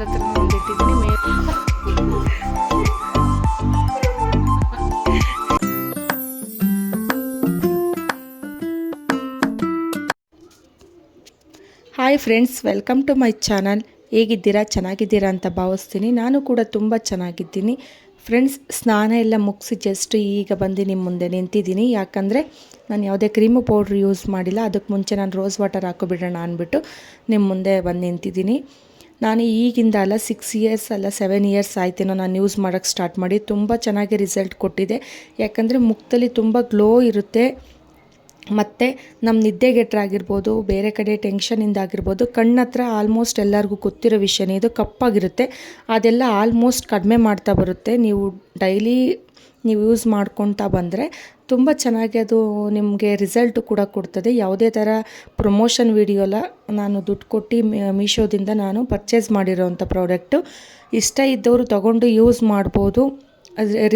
ಹತ್ರ ಇಟ್ಟಿದ್ದೀನಿ hi friends welcome to my channel ಹೇಗಿದ್ದೀರಾ? ಚೆನ್ನಾಗಿದ್ದೀರಾ ಅಂತ ಭಾವಿಸ್ತೀನಿ. ನಾನು ಕೂಡ ತುಂಬ ಚೆನ್ನಾಗಿದ್ದೀನಿ. ಫ್ರೆಂಡ್ಸ್ ಸ್ನಾನ ಎಲ್ಲ ಮುಗಿಸಿ ಜಸ್ಟ್ ಈಗ ಬಂದು ನಿಮ್ಮ ಮುಂದೆ ನಿಂತಿದ್ದೀನಿ. ಯಾಕಂದರೆ ನಾನು ಯಾವುದೇ ಕ್ರೀಮು ಪೌಡ್ರ್ ಯೂಸ್ ಮಾಡಿಲ್ಲ. ಅದಕ್ಕೆ ಮುಂಚೆ ನಾನು ರೋಸ್ ವಾಟರ್ ಹಾಕೋಬಿಡೋಣ ಅಂದ್ಬಿಟ್ಟು ನಿಮ್ಮ ಮುಂದೆ ಬಂದು ನಿಂತಿದ್ದೀನಿ. ನಾನು ಈಗಿಂದ ಅಲ್ಲ ಸಿಕ್ಸ್ ಇಯರ್ಸ್ ಅಲ್ಲ ಸೆವೆನ್ ಇಯರ್ಸ್ ಆಯ್ತೇನೋ ನಾನು ಯೂಸ್ ಮಾಡೋಕ್ಕೆ ಸ್ಟಾರ್ಟ್ ಮಾಡಿ ತುಂಬ ಚೆನ್ನಾಗಿ ರಿಸಲ್ಟ್ ಕೊಟ್ಟಿದೆ. ಯಾಕಂದರೆ ಮುಖದಲ್ಲಿ ತುಂಬ ಗ್ಲೋ ಇರುತ್ತೆ. ಮತ್ತು ನಮ್ಮ ನಿದ್ದೆಗೆಟ್ರಾಗಿರ್ಬೋದು, ಬೇರೆ ಕಡೆ ಟೆನ್ಷನಿಂದ ಆಗಿರ್ಬೋದು ಕಣ್ಣತ್ರ ಆಲ್ಮೋಸ್ಟ್ ಎಲ್ಲರಿಗೂ ಗೊತ್ತಿರೋ ವಿಷಯನೇ ಇದು ಕಪ್ಪಾಗಿರುತ್ತೆ. ಅದೆಲ್ಲ ಆಲ್ಮೋಸ್ಟ್ ಕಡಿಮೆ ಮಾಡ್ತಾ ಬರುತ್ತೆ. ನೀವು ಡೈಲಿ ನೀವು ಯೂಸ್ ಮಾಡ್ಕೊತಾ ಬಂದರೆ ತುಂಬ ಚೆನ್ನಾಗಿ ಅದು ನಿಮಗೆ ರಿಸಲ್ಟ್ ಕೂಡ ಕೊಡ್ತದೆ. ಯಾವುದೇ ಥರ ಪ್ರಮೋಷನ್ ವಿಡಿಯೋಲ ನಾನು ದುಡ್ಡು ಕೊಟ್ಟು ಮೀಶೋದಿಂದ ನಾನು ಪರ್ಚೇಸ್ ಮಾಡಿರೋವಂಥ ಪ್ರಾಡಕ್ಟು ಇಷ್ಟ ಇದ್ದವರು ತಗೊಂಡು ಯೂಸ್ ಮಾಡ್ಬೋದು.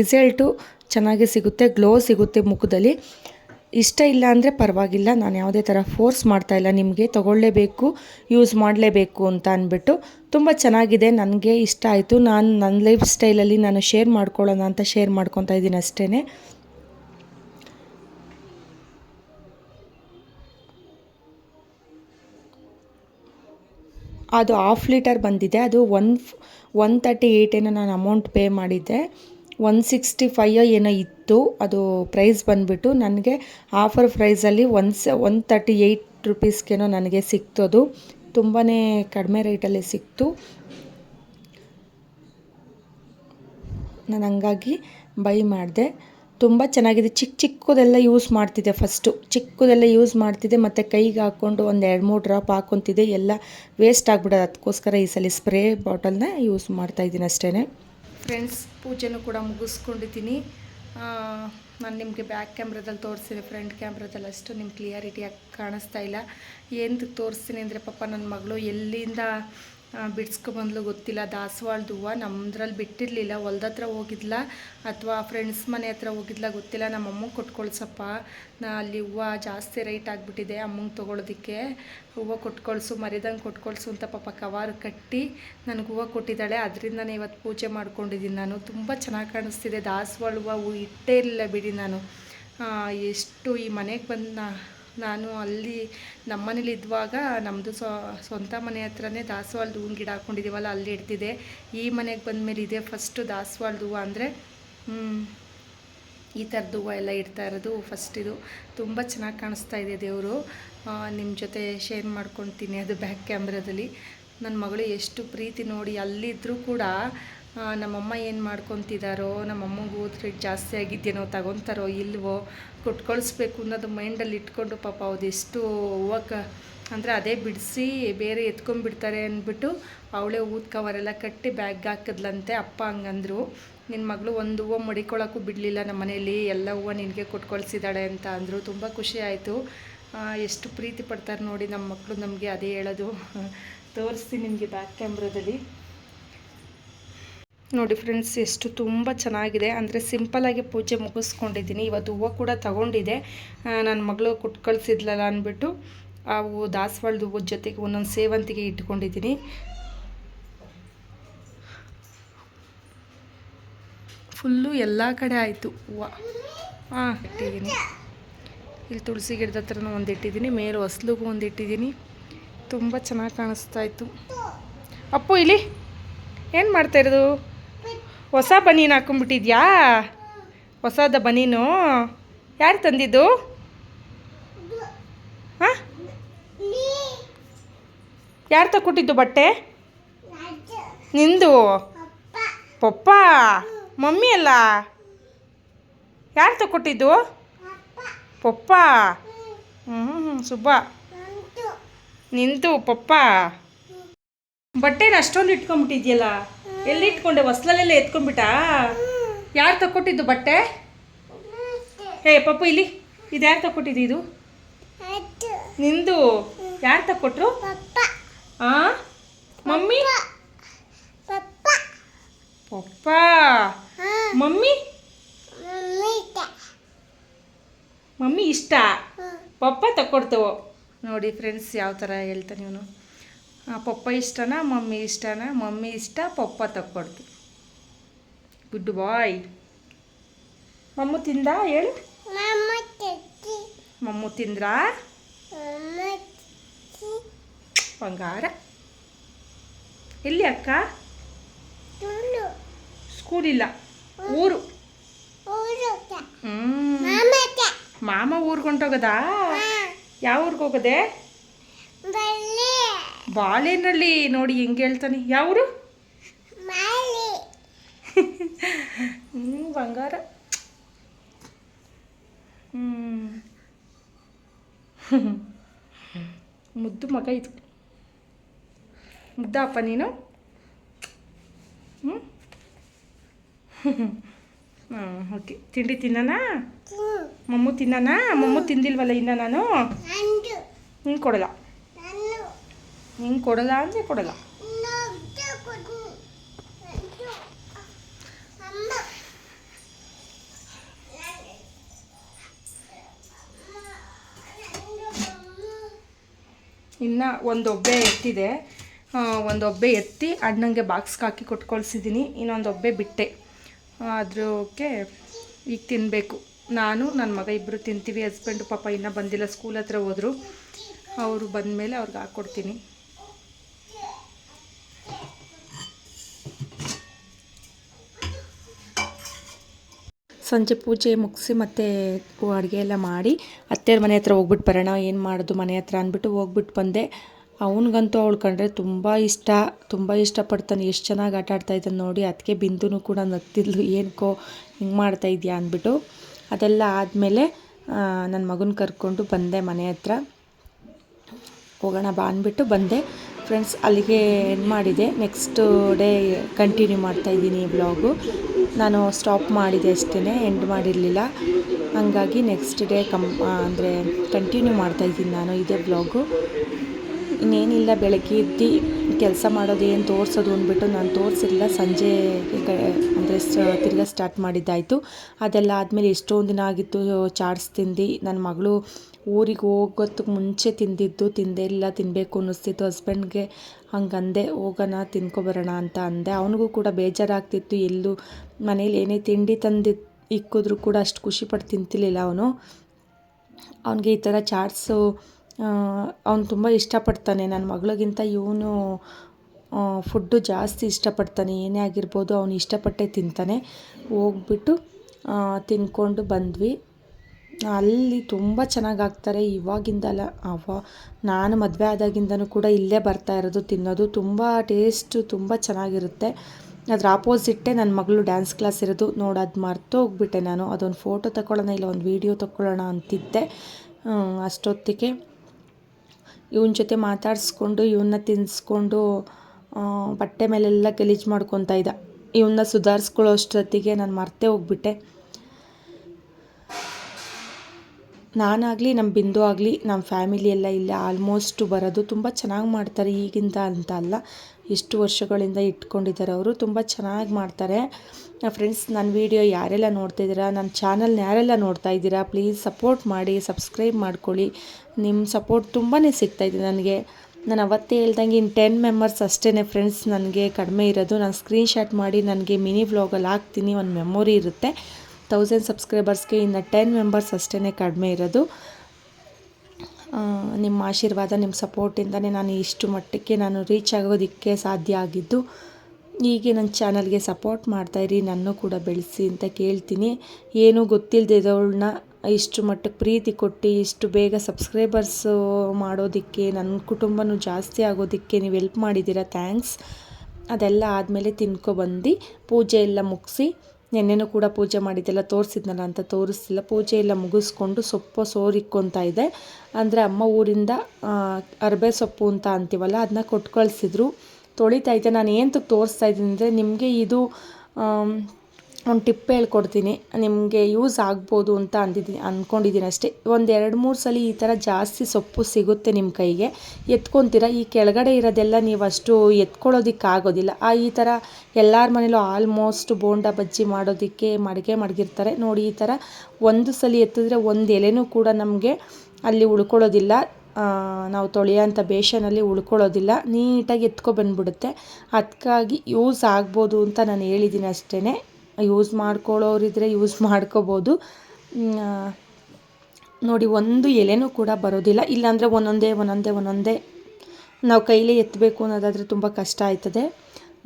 ರಿಸಲ್ಟು ಚೆನ್ನಾಗಿ ಸಿಗುತ್ತೆ ಗ್ಲೋ ಸಿಗುತ್ತೆ ಮುಖದಲ್ಲಿ. ಇಷ್ಟ ಇಲ್ಲ ಅಂದರೆ ಪರವಾಗಿಲ್ಲ, ನಾನು ಯಾವುದೇ ಥರ ಫೋರ್ಸ್ ಮಾಡ್ತಾ ಇಲ್ಲ, ನಿಮಗೆ ತೊಗೊಳ್ಳೇಬೇಕು ಯೂಸ್ ಮಾಡಲೇಬೇಕು ಅಂತ ಅಂದ್ಬಿಟ್ಟು ತುಂಬ ಚೆನ್ನಾಗಿದೆ, ನನಗೆ ಇಷ್ಟ ಆಯಿತು. ನಾನು ನನ್ನ ಲೈಫ್ ಸ್ಟೈಲಲ್ಲಿ ನಾನು ಶೇರ್ ಮಾಡ್ಕೊಳ್ಳೋಣ ಅಂತ ಶೇರ್ ಮಾಡ್ಕೊತಾ ಇದ್ದೀನಿ ಅಷ್ಟೇ ಅದು ಹಾಫ್ ಲೀಟರ್ ಬಂದಿದೆ, ಅದು ಒನ್ ಒನ್ ತರ್ಟಿ ಏಯ್ಟೇನೋ ನಾನು ಅಮೌಂಟ್ ಪೇ ಮಾಡಿದ್ದೆ. ಒನ್ ಸಿಕ್ಸ್ಟಿ ಫೈಯೋ ಏನೋ ಇತ್ತು. ಅದು ಪ್ರೈಸ್ ಬಂದುಬಿಟ್ಟು ನನಗೆ ಆಫರ್ ಪ್ರೈಸಲ್ಲಿ ಒನ್ ಸ ಒನ್ ತರ್ಟಿ ಏಯ್ಟ್ ರುಪೀಸ್ಗೇನೋ ನನಗೆ ಸಿಕ್ತು ಅದು ತುಂಬಾ ಕಡಿಮೆ ರೇಟಲ್ಲಿ ಸಿಕ್ತು. ನಾನು ಹಂಗಾಗಿ ಬೈ ಮಾಡಿದೆ. ತುಂಬ ಚೆನ್ನಾಗಿದೆ. ಚಿಕ್ಕ ಚಿಕ್ಕದೆಲ್ಲ ಯೂಸ್ ಮಾಡ್ತಿದ್ದೆ ಫಸ್ಟು ಚಿಕ್ಕದೆಲ್ಲ ಯೂಸ್ ಮಾಡ್ತಿದ್ದೆ, ಮತ್ತು ಕೈಗೆ ಹಾಕ್ಕೊಂಡು ಒಂದು ಎರಡು ಮೂರು ಡ್ರಾಪ್ ಹಾಕ್ಕೊತಿದ್ದೆ ಎಲ್ಲ ವೇಸ್ಟ್ ಆಗಿಬಿಡೋದು. ಅದಕ್ಕೋಸ್ಕರ ಈ ಸಲ ಸ್ಪ್ರೇ ಬಾಟಲ್ನ ಯೂಸ್ ಮಾಡ್ತಾಯಿದ್ದೀನಿ ಅಷ್ಟೇ ಫ್ರೆಂಡ್ಸ್ ಪೂಜೆನೂ ಕೂಡ ಮುಗಿಸ್ಕೊಂಡಿದ್ದೀನಿ. ನಾನು ನಿಮಗೆ ಬ್ಯಾಕ್ ಕ್ಯಾಮ್ರಾದಲ್ಲಿ ತೋರಿಸ್ತೀನಿ ಫ್ರಂಟ್ ಕ್ಯಾಮ್ರಾದಲ್ಲಿ ಅಷ್ಟು ನಿಮ್ಗೆ ಕ್ಲಿಯಾರಿಟಿಯಾಗಿ ಕಾಣಿಸ್ತಾ ಇಲ್ಲ. ಏನಕ್ಕೆ ತೋರಿಸ್ತೀನಿ ಅಂದರೆ ಪಾಪ ನನ್ನ ಮಗಳು ಎಲ್ಲಿಂದ ಬಿಡ್ಸ್ಕೊಬಂದ್ಲು ಗೊತ್ತಿಲ್ಲ. ದಾಸವಾಳದ ಹೂವು ನಮ್ಮದ್ರಲ್ಲಿ ಬಿಟ್ಟಿರಲಿಲ್ಲ. ಹೊಲ್ದ ಹತ್ರ ಹೋಗಿದ್ಲ ಅಥವಾ ಫ್ರೆಂಡ್ಸ್ ಮನೆ ಹತ್ರ ಹೋಗಿದ್ಲ ಗೊತ್ತಿಲ್ಲ. ನಮ್ಮ ಅಮ್ಮಗೆ ಕೊಟ್ಕೊಳ್ಸಪ್ಪ. ನಾ ಅಲ್ಲಿ ಹೂವು ಜಾಸ್ತಿ ರೈಟ್ ಆಗಿಬಿಟ್ಟಿದೆ, ಅಮ್ಮಂಗೆ ತೊಗೊಳೋದಕ್ಕೆ. ಹೂವು ಕೊಟ್ಕೊಳ್ಸು, ಮರಿದಂಗೆ ಕೊಟ್ಕೊಳ್ಸು ಅಂತ ಪಾಪ ಕವಾರು ಕಟ್ಟಿ ನನಗೆ ಹೂವು ಕೊಟ್ಟಿದ್ದಾಳೆ. ಅದರಿಂದನೇ ಇವತ್ತು ಪೂಜೆ ಮಾಡ್ಕೊಂಡಿದ್ದೀನಿ ನಾನು. ತುಂಬ ಚೆನ್ನಾಗಿ ಕಾಣಿಸ್ತಿದೆ. ದಾಸವಾಳ ಹೂವು ಇಟ್ಟೇ ಇರಲಿಲ್ಲ ಬಿಡಿ ನಾನು. ಎಷ್ಟು ಈ ಮನೆಗೆ ಬಂದು ನಾನು ಅಲ್ಲಿ ನಮ್ಮ ಮನೇಲಿ ಇದ್ದಾಗ ನಮ್ಮದು ಸ್ವಂತ ಮನೆ ಹತ್ರನೇ ದಾಸವಾಳದ ಹೂವಿನ ಗಿಡ ಹಾಕ್ಕೊಂಡಿದ್ದೀವಲ್ಲ ಅಲ್ಲಿ ಇಡ್ತಿದ್ದೆ. ಈ ಮನೆಗೆ ಬಂದಮೇಲೆ ಇದೇ ಫಸ್ಟು ದಾಸವಾಳದ ಹೂವು ಅಂದರೆ ಈ ಥರದ ಹೂವು ಎಲ್ಲ ಇಡ್ತಾ ಇರೋದು ಫಸ್ಟ್ ಇದು. ತುಂಬ ಚೆನ್ನಾಗಿ ಕಾಣಿಸ್ತಾ ಇದೆ ದೇವರು. ನಿಮ್ಮ ಜೊತೆ ಶೇರ್ ಮಾಡ್ಕೊತೀನಿ ಅದು ಬ್ಯಾಕ್ ಕ್ಯಾಮ್ರಾದಲ್ಲಿ ನನ್ನ ಮಗಳು ಎಷ್ಟು ಪ್ರೀತಿ ನೋಡಿ ಅಲ್ಲಿದ್ದರೂ ಕೂಡ ನಮ್ಮಮ್ಮ ಏನು ಮಾಡ್ಕೊತಿದ್ದಾರೋ ನಮ್ಮಮ್ಮಗೂ ರೇಟ್ ಜಾಸ್ತಿ ಆಗಿದ್ದೇನೋ ತಗೊತಾರೋ ಇಲ್ವೋ, ಕೊಟ್ಕೊಳಿಸ್ಬೇಕು ಅನ್ನೋದು ಮೈಂಡಲ್ಲಿ ಇಟ್ಕೊಂಡು ಪಾಪ ಅದೆಷ್ಟು ಹೂವಕ್ಕೆ ಅಂದರೆ ಅದೇ ಬಿಡಿಸಿ ಬೇರೆ ಎತ್ಕೊಂಡ್ಬಿಡ್ತಾರೆ ಅಂದ್ಬಿಟ್ಟು ಅವಳೇ ಊದ ಕವರೆಲ್ಲ ಕಟ್ಟಿ ಬ್ಯಾಗ್ ಹಾಕಿದ್ಲಂತೆ ಅಪ್ಪ ಹಂಗಂದ್ರು. ನಿನ್ನ ಮಗಳು ಒಂದು ಹೂವು ಮಡಿಕೊಳ್ಳೋಕ್ಕೂ ಬಿಡಲಿಲ್ಲ ನಮ್ಮ ಮನೇಲಿ ಎಲ್ಲ ಹೂವು ನಿನಗೆ ಕೊಟ್ಕೊಳ್ಸಿದ್ದಾಳೆ ಅಂತ ಅಂದರು. ತುಂಬ ಖುಷಿ ಆಯಿತು. ಎಷ್ಟು ಪ್ರೀತಿ ಪಡ್ತಾರೆ ನೋಡಿ ನಮ್ಮ ಮಕ್ಕಳು ನಮಗೆ ಅದೇ ಹೇಳೋದು. ತೋರಿಸ್ತೀನಿ ನಿಮಗೆ ಬ್ಯಾಕ್ ಕ್ಯಾಮ್ರಾದಲ್ಲಿ ನೋಡಿ ಫ್ರೆಂಡ್ಸ್ ಎಷ್ಟು ತುಂಬ ಚೆನ್ನಾಗಿದೆ. ಅಂದರೆ ಸಿಂಪಲಾಗಿ ಪೂಜೆ ಮುಗಿಸ್ಕೊಂಡಿದ್ದೀನಿ. ಇವತ್ತು ಹೂವು ಕೂಡ ತಗೊಂಡಿದ್ದೆ. ಆ, ನನ್ನ ಮಗಳು ಕೊಟ್ಟು ಕಳಿಸಿದ್ಲಲ್ಲ ಅಂದ್ಬಿಟ್ಟು ಆ ಹೂವು ದಾಸವಾಳದ ಹೂವು ಜೊತೆಗೆ ಒಂದೊಂದು ಸೇವಂತಿಗೆ ಇಟ್ಕೊಂಡಿದ್ದೀನಿ. ಫುಲ್ಲು ಎಲ್ಲ ಕಡೆ ಆಯಿತು ಹೂವು. ಹಾಂ ಇಟ್ಟಿದ್ದೀನಿ. ಇಲ್ಲಿ ತುಳಸಿ ಗಿಡದ ಹತ್ರನೂ ಒಂದು ಇಟ್ಟಿದ್ದೀನಿ. ಮೇಲೆ ಹೊಸ್ಲಿಗೂ ಒಂದು ಇಟ್ಟಿದ್ದೀನಿ. ತುಂಬ ಚೆನ್ನಾಗಿ ಕಾಣಿಸ್ತಾ ಇತ್ತು. ಅಪ್ಪು ಇಲ್ಲಿ ಏನು ಮಾಡ್ತಾ ಇರೋದು? ಹೊಸ ಬನೀನ್ ಹಾಕೊಂಡ್ಬಿಟ್ಟಿದ್ಯಾ ಹೊಸದ ಬನೀನು? ಯಾರು ತಂದಿದ್ದು? ಹಾಂ? ಯಾರು ತಗೊಟ್ಟಿದ್ದು ಬಟ್ಟೆ? ನಿಂದು? ಪಪ್ಪ. ಮಮ್ಮಿ ಅಲ್ಲ? ಯಾರು ತಗೊಟ್ಟಿದ್ದು ಪಪ್ಪ. ಹ್ಞೂ ಸುಬ್ಬ. ನಿಂತು ಪಪ್ಪ. ಬಟ್ಟೆನ ಅಷ್ಟೊಂದು ಇಟ್ಕೊಂಡ್ಬಿಟ್ಟಿದ್ಯಲ್ಲ ಎಲ್ಲಿ ಇಟ್ಕೊಂಡೆ? ಹೊಸ್ಲಲ್ಲೆಲ್ಲ ಎತ್ಕೊಂಡ್ಬಿಟ್ಟಾ? ಯಾರು ತಕ್ಕೊಟ್ಟಿದ್ದು ಬಟ್ಟೆ? ಹೇ, ಪಪ್ಪು, ಇಲ್ಲಿ. ಇದು ಯಾರು ತಕ್ಕೊಟ್ಟಿದ್ದು ಇದು? ನಿಂದು? ಯಾರು ತಕ್ಕೊಟ್ರು? ಆ? ಮಮ್ಮಿ? ಪಪ್ಪ? ಮಮ್ಮಿ? ಮಮ್ಮಿ ಇಷ್ಟ? ಪಪ್ಪ ತಕ್ಕೊಡ್ತೇವೋ ನೋಡಿ ಫ್ರೆಂಡ್ಸ್ ಯಾವ ಥರ ಹೇಳ್ತಾನೆ ಇವನು. ಪಪ್ಪ ಇಷ್ಟನಾ ಮಮ್ಮಿ ಇಷ್ಟನಾ ಮಮ್ಮಿ ಇಷ್ಟ ಪಪ್ಪ ತಕ್ಕೊಡ್ತು. ಗುಡ್ ಬಾಯ್ ಮಮ್ಮು ತಿಂದ ಹೇಳು? ಮಮ್ಮು ತಿಂದ್ರಾ? ಬಂಗಾರ. ಎಲ್ಲಿ ಅಕ್ಕ? ಸ್ಕೂಲ್ ಇಲ್ಲ ಊರು. ಹ್ಮ್. ಮಾಮ ಊರ್ಗೆ ಹೊಂಟೋಗದಾ ಯಾವ ಊರಿಗೆ ಹೋಗದೆ ಬಾಳೆನಳ್ಳಿ ನೋಡಿ ಹೆಂಗೆ ಹೇಳ್ತಾನೆ? ಯಾವರು? ಹ್ಞೂ ಬಂಗಾರ. ಹ್ಮ್. ಮುದ್ದು ಮಗ ಇದು. ಮುದ್ದಪ್ಪ ನೀನು? ಹ್ಞೂ ಹಾಂ ಓಕೆ ತಿಂಡಿ ತಿನ್ನನಾ? ಮಮ್ಮು ತಿನ್ನನಾ? ಮಮ್ಮು ತಿಂದಿಲ್ವಲ್ಲ ಇನ್ನ ನಾನು? ಹ್ಞೂ ಕೊಡಲ್ಲ. ಹಿಂಗೆ ಕೊಡಲ್ಲ ಅಂದರೆ ಕೊಡಲ್ಲ. ಇನ್ನು ಒಂದು ಒಬ್ಬೆ ಎತ್ತಿದೆ ಒಂದೊಬ್ಬೆ ಎತ್ತಿ ಅಣ್ಣಂಗೆ ಬಾಕ್ಸ್ಗೆ ಹಾಕಿ ಕೊಟ್ಟು ಕಳ್ಸಿದ್ದೀನಿ ಇನ್ನೊಂದು ಒಬ್ಬೆ ಬಿಟ್ಟೆ. ಅದಕ್ಕೆ ಈಗ ತಿನ್ನಬೇಕು ನಾನು ನನ್ನ ಮಗ ಇಬ್ಬರು ತಿಂತೀವಿ. ಹಸ್ಬೆಂಡು ಪಾಪ ಇನ್ನೂ ಬಂದಿಲ್ಲ ಸ್ಕೂಲ್ ಹತ್ರ ಹೋದರು. ಅವರು ಬಂದಮೇಲೆ ಅವ್ರಿಗೆ ಹಾಕ್ಕೊಡ್ತೀನಿ ಸಂಜೆ ಪೂಜೆ ಮುಗಿಸಿ ಮತ್ತೆ ಅಡುಗೆ ಎಲ್ಲ ಮಾಡಿ, ಅತ್ತೆಯವ್ರ ಮನೆ ಹತ್ರ ಹೋಗ್ಬಿಟ್ಟು ಬರೋಣ, ಏನು ಮಾಡೋದು ಮನೆ ಹತ್ರ ಅಂದ್ಬಿಟ್ಟು ಹೋಗ್ಬಿಟ್ಟು ಬಂದೆ. ಅವನಿಗಂತೂ ಅವಳು ಕಂಡ್ರೆ ತುಂಬ ಇಷ್ಟ, ತುಂಬ ಇಷ್ಟಪಡ್ತಾನೆ, ಎಷ್ಟು ಚೆನ್ನಾಗಿ ಆಟ ಆಡ್ತಾ ಇದ್ದಾನೆ ನೋಡಿ ಅದಕ್ಕೆ ಬಿಂದುನೂ ಕೂಡ ನಗ್ತಿದ್ಲು ಏನಕ್ಕೋ ಹಿಂಗೆ ಮಾಡ್ತಾ ಇದೆಯಾ ಅಂದ್ಬಿಟ್ಟು. ಅದೆಲ್ಲ ಆದಮೇಲೆ ನನ್ನ ಮಗನ ಕರ್ಕೊಂಡು ಬಂದೆ ಮನೆ ಹತ್ರ. ಹೋಗೋಣ ಬಾ ಅಂದ್ಬಿಟ್ಟು ಬಂದೆ. ಫ್ರೆಂಡ್ಸ್ ಅಲ್ಲಿಗೆ ಏನು ಮಾಡಿದೆ ನೆಕ್ಸ್ಟ್ ಡೇ ಕಂಟಿನ್ಯೂ ಮಾಡ್ತಾ ಇದ್ದೀನಿ ಬ್ಲಾಗು ನಾನು ಸ್ಟಾಪ್ ಮಾಡಿದೆ ಅಷ್ಟೇ ಎಂಡ್ ಮಾಡಿರಲಿಲ್ಲ. ಹಾಗಾಗಿ ನೆಕ್ಸ್ಟ್ ಡೇ ಕಮ್ ಅಂದರೆ ಕಂಟಿನ್ಯೂ ಮಾಡ್ತಾ ಇದ್ದೀನಿ ನಾನು ಇದೇ ಬ್ಲಾಗು ಇನ್ನೇನಿಲ್ಲ, ಬೆಳಗ್ಗೆ ಎದ್ದು ಕೆಲಸ ಮಾಡೋದು ಏನು ತೋರಿಸೋದು ಅಂದ್ಬಿಟ್ಟು ನಾನು ತೋರಿಸಿರಲಿಲ್ಲ. ಸಂಜೆ ಅಂದರೆ ತಿರ್ಗಾ ಸ್ಟಾರ್ಟ್ ಮಾಡಿದ್ದಾಯಿತು. ಅದೆಲ್ಲ ಆದಮೇಲೆ ಎಷ್ಟೊಂದು ದಿನ ಆಗಿತ್ತು, ಚಾಟ್ಸ್ ತಿಂದು. ನನ್ನ ಮಗಳು ಊರಿಗೆ ಹೋಗೋದಕ್ಕೆ ಮುಂಚೆ ತಿಂದಿದ್ದು, ತಿಂದೇ ಇಲ್ಲ ತಿನ್ನಬೇಕು ಅನ್ನಿಸ್ತಿತ್ತು. ಹಸ್ಬೆಂಡ್ಗೆ ಹಂಗಂದೆ, ಹೋಗೋಣ, ತಿನ್ಕೊಬರೋಣ ಅಂತ ಅಂದೆ. ಅವನಿಗೂ ಕೂಡ ಬೇಜಾರಾಗ್ತಿತ್ತು. ಎಲ್ಲೂ ಮನೇಲಿ ಏನೇ ತಿಂಡಿ ತಂದಿ ಇಕ್ಕಿದ್ರು ಕೂಡ ಅಷ್ಟು ಖುಷಿಪಟ್ಟು ತಿಂತಿರ್ಲಿಲ್ಲ ಅವನು. ಅವನಿಗೆ ಈ ಥರ ಚಾಟ್ಸು ಅವನು ತುಂಬ ಇಷ್ಟಪಡ್ತಾನೆ. ನನ್ನ ಮಗಳಿಗಿಂತ ಇವನು ಫುಡ್ಡು ಜಾಸ್ತಿ ಇಷ್ಟಪಡ್ತಾನೆ. ಏನೇ ಆಗಿರ್ಬೋದು, ಅವನು ಇಷ್ಟಪಟ್ಟೆ ತಿಂತಾನೆ. ಹೋಗ್ಬಿಟ್ಟು ತಿಂದ್ಕೊಂಡು ಬಂದ್ವಿ. ಅಲ್ಲಿ ತುಂಬ ಚೆನ್ನಾಗಿ ಹಾಕ್ತಾರೆ ಇವಾಗಿಂದ ಅಲ್ಲ ಅವ, ನಾನು ಮದುವೆ ಆದಾಗಿಂದನೂ ಕೂಡ ಇಲ್ಲೇ ಬರ್ತಾ ಇರೋದು, ತಿನ್ನೋದು ತುಂಬ ಟೇಸ್ಟು ತುಂಬ ಚೆನ್ನಾಗಿರುತ್ತೆ. ಅದ್ರ ಆಪೋಸಿಟ್ಟೇ ನನ್ನ ಮಗಳು ಡ್ಯಾನ್ಸ್ ಕ್ಲಾಸ್ ಇರೋದು. ನೋಡಿ, ಅದು ಮರ್ತು ಹೋಗ್ಬಿಟ್ಟೆ ನಾನು. ಅದೊಂದು ಫೋಟೋ ತಗೊಳ್ಳೋಣ ಇಲ್ಲ ಒಂದು ವೀಡಿಯೋ ತಗೊಳ್ಳೋಣ ಅಂತಿದ್ದೆ. ಅಷ್ಟೊತ್ತಿಗೆ ಇವನ ಜೊತೆ ಮಾತಾಡಿಸ್ಕೊಂಡು ಇವನ್ನ ತಿನ್ನಿಸ್ಕೊಂಡು ಬಟ್ಟೆ ಮೇಲೆಲ್ಲ ಗಲೀಜು ಮಾಡ್ಕೊತಾ ಇದ್ದ. ಇವನ್ನ ಸುಧಾರಿಸ್ಕೊಳ್ಳೋ ಅಷ್ಟೊತ್ತಿಗೆ ನಾನು ಮರ್ತೇ ಹೋಗ್ಬಿಟ್ಟೆ. ನಾನಾಗಲಿ ನಮ್ಮ ಬಿಂದು ಆಗಲಿ ನಮ್ಮ ಫ್ಯಾಮಿಲಿ ಎಲ್ಲ ಇಲ್ಲೇ ಆಲ್ಮೋಸ್ಟ್ ಬರೋದು ತುಂಬ ಚೆನ್ನಾಗಿ ಮಾಡ್ತಾರೆ ಈಗಿಂದ ಅಂತ ಅಲ್ಲ. ಎಷ್ಟು ವರ್ಷಗಳಿಂದ ಇಟ್ಕೊಂಡಿದ್ದಾರೆ ಅವರು, ತುಂಬ ಚೆನ್ನಾಗಿ ಮಾಡ್ತಾರೆ. ಫ್ರೆಂಡ್ಸ್ ನನ್ನ ವೀಡಿಯೋ ಯಾರೆಲ್ಲ ನೋಡ್ತಾಯಿದ್ದೀರಾ ನನ್ನ ಚಾನಲ್ನ ಯಾರೆಲ್ಲ ನೋಡ್ತಾ ಇದ್ದೀರಾ ಪ್ಲೀಸ್ ಸಪೋರ್ಟ್ ಮಾಡಿ ಸಬ್ಸ್ಕ್ರೈಬ್ ಮಾಡ್ಕೊಳ್ಳಿ. ನಿಮ್ಮ ಸಪೋರ್ಟ್ ತುಂಬಾ ಸಿಗ್ತಾಯಿದೆ ನನಗೆ. ನಾನು ಅವತ್ತೇ ಹೇಳ್ದಂಗೆ ಇನ್ನು ಟೆನ್ ಮೆಂಬರ್ಸ್ ಅಷ್ಟೇ ಫ್ರೆಂಡ್ಸ್ ನನಗೆ ಕಡಿಮೆ ಇರೋದು. ನಾನು ಸ್ಕ್ರೀನ್ಶಾಟ್ ಮಾಡಿ ನನಗೆ ಮಿನಿ ವ್ಲಾಗಲ್ಲಿ ಹಾಕ್ತೀನಿ, ಒಂದು ಮೆಮೊರಿ ಇರುತ್ತೆ. ತೌಸಂಡ್ ಸಬ್ಸ್ಕ್ರೈಬರ್ಸ್ಗೆ ಇನ್ನು ಟೆನ್ ಮೆಂಬರ್ಸ್ ಅಷ್ಟೇ ಕಡಿಮೆ ಇರೋದು. ನಿಮ್ಮ ಆಶೀರ್ವಾದ, ನಿಮ್ಮ ಸಪೋರ್ಟಿಂದನೇ ನಾನು ಇಷ್ಟು ಮಟ್ಟಕ್ಕೆ ನಾನು ರೀಚ್ ಆಗೋದಕ್ಕೆ ಸಾಧ್ಯ ಆಗಿದ್ದು, ಹೀಗೆ ನನ್ನ ಚಾನಲ್ಗೆ ಸಪೋರ್ಟ್ ಮಾಡ್ತಾಯಿರಿ ನನ್ನೂ ಕೂಡ ಬೆಳೆಸಿ ಅಂತ ಕೇಳ್ತೀನಿ. ಏನೂ ಗೊತ್ತಿಲ್ಲದಿದ್ದವಳನ್ನ ಇಷ್ಟು ಮಟ್ಟಕ್ಕೆ ಪ್ರೀತಿ ಕೊಟ್ಟು, ಇಷ್ಟು ಬೇಗ ಸಬ್ಸ್ಕ್ರೈಬರ್ಸು ಮಾಡೋದಕ್ಕೆ, ನನ್ನ ಕುಟುಂಬನೂ ಜಾಸ್ತಿ ಆಗೋದಕ್ಕೆ ನೀವು ಹೆಲ್ಪ್ ಮಾಡಿದ್ದೀರಾ ಥ್ಯಾಂಕ್ಸ್ ಅದೆಲ್ಲ ಆದಮೇಲೆ ತಿನ್ಕೊಬಂದು ಪೂಜೆ ಎಲ್ಲ ಮುಗಿಸಿ ನೆನ್ನೆನೂ ಕೂಡ ಪೂಜೆ ಮಾಡಿದ್ದೆಲ್ಲ ತೋರಿಸಿದ್ನಲ್ಲ ಅಂತ ತೋರಿಸ್ತಿಲ್ಲ. ಪೂಜೆ ಎಲ್ಲ ಮುಗಿಸ್ಕೊಂಡು ಸೊಪ್ಪು ಸೋರಿಕ್ಕೊಂತ ಇದೆ ಅಂದರೆ ಅಮ್ಮ ಊರಿಂದ ಅರಬೆ ಸೊಪ್ಪು ಅಂತ ಅಂತೀವಲ್ಲ ಅದನ್ನ ಕೊಟ್ಟು ಕಳಿಸಿದ್ರು ತೊಳಿತಾ ಇದ್ದೆ. ನಾನು ಏನಂತ ತೋರಿಸ್ತಾ ಇದ್ದೀನಿ ಅಂದರೆ ನಿಮಗೆ ಇದು ಒಂದು ಟಿಪ್ ಹೇಳ್ಕೊಡ್ತೀನಿ. ನಿಮಗೆ ಯೂಸ್ ಆಗ್ಬೋದು ಅಂತ ಅಂದಿದ್ದೀನಿ ಅಂದ್ಕೊಂಡಿದ್ದೀನಿ ಅಷ್ಟೇ. ಒಂದು ಎರಡು ಮೂರು ಸಲ ಈ ಥರ ಜಾಸ್ತಿ ಸೊಪ್ಪು ಸಿಗುತ್ತೆ ನಿಮ್ಮ ಕೈಗೆ. ಎತ್ಕೊತೀರ? ಈ ಕೆಳಗಡೆ ಇರೋದೆಲ್ಲ ನೀವು ಅಷ್ಟು ಎತ್ಕೊಳ್ಳೋದಕ್ಕಾಗೋದಿಲ್ಲ. ಆ ಈ ಥರ ಎಲ್ಲರ ಮನೇಲೂ ಆಲ್ಮೋಸ್ಟ್ ಬೋಂಡ ಬಜ್ಜಿ ಮಾಡೋದಕ್ಕೆ ಮಡಿಗೆ ಮಡಗಿರ್ತಾರೆ. ನೋಡಿ ಈ ಥರ ಒಂದು ಸಲ ಎತ್ತಿದ್ರೆ ಒಂದು ಎಲೆನೂ ಕೂಡ ನಮಗೆ ಅಲ್ಲಿ ಉಳ್ಕೊಳ್ಳೋದಿಲ್ಲ. ನಾವು ತೊಳೆಯೋಂಥ ಬೇಷನಲ್ಲಿ ಉಳ್ಕೊಳ್ಳೋದಿಲ್ಲ. ನೀಟಾಗಿ ಎತ್ಕೊಬಂದ್ಬಿಡುತ್ತೆ ಅದಕ್ಕಾಗಿ ಯೂಸ್ ಆಗ್ಬೋದು ಅಂತ ನಾನು ಹೇಳಿದ್ದೀನಿ ಅಷ್ಟೇ ಯೂಸ್ ಮಾಡ್ಕೊಳ್ಳೋರಿದ್ರೆ ಯೂಸ್ ಮಾಡ್ಕೋಬೋದು. ನೋಡಿ ಒಂದು ಎಲೆನೂ ಕೂಡ ಬರೋದಿಲ್ಲ. ಇಲ್ಲಾಂದರೆ ಒಂದೊಂದೇ ಒಂದೊಂದೇ ಒಂದೊಂದೇ ನಾವು ಕೈಲೇ ಎತ್ತಬೇಕು ಅನ್ನೋದಾದರೆ ತುಂಬ ಕಷ್ಟ ಆಯ್ತದೆ.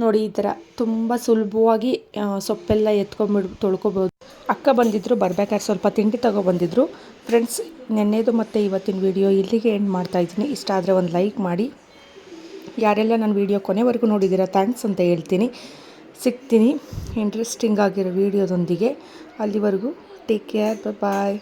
ನೋಡಿ ಈ ಥರ ತುಂಬ ಸುಲಭವಾಗಿ ಸೊಪ್ಪೆಲ್ಲ ಎತ್ಕೊಂಡ್ಬಿಡ್, ತೊಳ್ಕೊಬೋದು. ಅಕ್ಕ ಬಂದಿದ್ದರು ಬರ್ಬೇಕಾದ್ರೆ ಸ್ವಲ್ಪ ತಿಂಡಿ ತಗೊಬಂದಿದ್ರು ಫ್ರೆಂಡ್ಸ್ ನೆನ್ನೆದು ಮತ್ತು ಇವತ್ತಿನ ವಿಡಿಯೋ ಇಲ್ಲಿಗೆ ಎಂಡ್ ಮಾಡ್ತಾಯಿದ್ದೀನಿ ಇಷ್ಟ ಆದರೆ ಒಂದು ಲೈಕ್ ಮಾಡಿ. ಯಾರೆಲ್ಲ ನನ್ನ ವೀಡಿಯೋ ಕೊನೆವರೆಗೂ ನೋಡಿದ್ದೀರಾ ಥ್ಯಾಂಕ್ಸ್ ಅಂತ ಹೇಳ್ತೀನಿ. ಸಿಗ್ತೀನಿ. ಇಂಟ್ರೆಸ್ಟಿಂಗ್ ಆಗಿರೋ ವೀಡಿಯೋದೊಂದಿಗೆ ಅಲ್ಲಿವರೆಗೂ ಟೇಕ್ ಕೇರ್ ಬಾಯ್